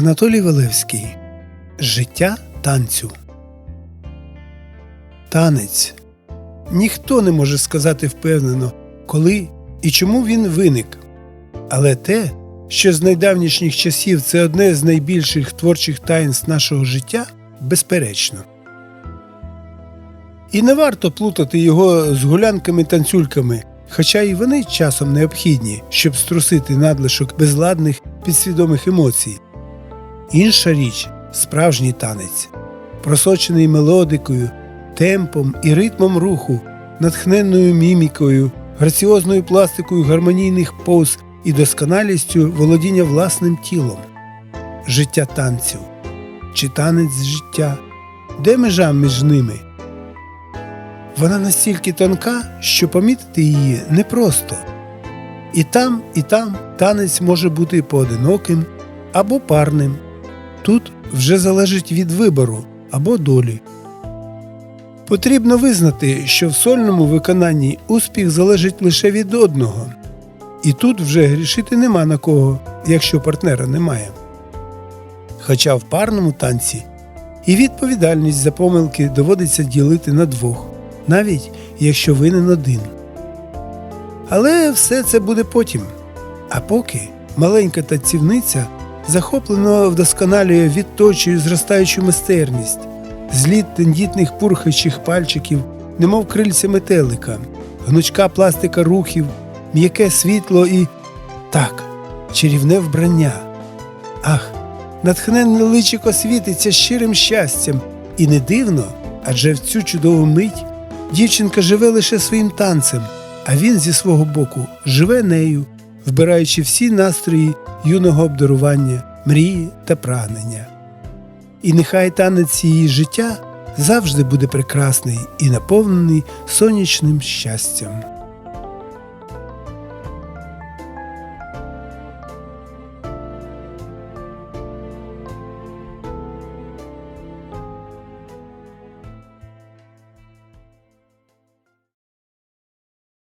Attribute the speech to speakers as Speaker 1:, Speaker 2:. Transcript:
Speaker 1: Анатолій Валевський Життя танцю. Танець. Ніхто не може сказати впевнено, коли і чому він виник. Але те, що з найдавнішніх часів це одне з найбільших творчих таїнств нашого життя, безперечно. І не варто плутати його з гулянками-танцюльками, хоча і вони часом необхідні, щоб струсити надлишок безладних підсвідомих емоцій. Інша річ справжній танець, просочений мелодикою, темпом і ритмом руху, натхненною мімікою, граціозною пластикою гармонійних поз і досконалістю володіння власним тілом. Життя танцю чи танець життя, де межа між ними? Вона настільки тонка, що помітити її непросто. І там, і там танець може бути поодиноким або парним. Тут вже залежить від вибору або долі. Потрібно визнати, що в сольному виконанні успіх залежить лише від одного. І тут вже грішити нема на кого, якщо партнера немає. Хоча в парному танці і відповідальність за помилки доводиться ділити на двох, навіть якщо винен один. Але все це буде потім. А поки маленька танцівниця захоплено вдосконалює відточує зростаючу майстерність, зліт тендітних пурхаючих пальчиків, немов крильця метелика, гнучка пластика рухів, м'яке світло і так, чарівне вбрання. Ах, натхненне личико світиться щирим щастям, і не дивно, адже в цю чудову мить дівчинка живе лише своїм танцем, а він зі свого боку живе нею, вбираючи всі настрої юного обдарування, мрії та прагнення. І нехай танець її життя завжди буде прекрасний і наповнений сонячним щастям.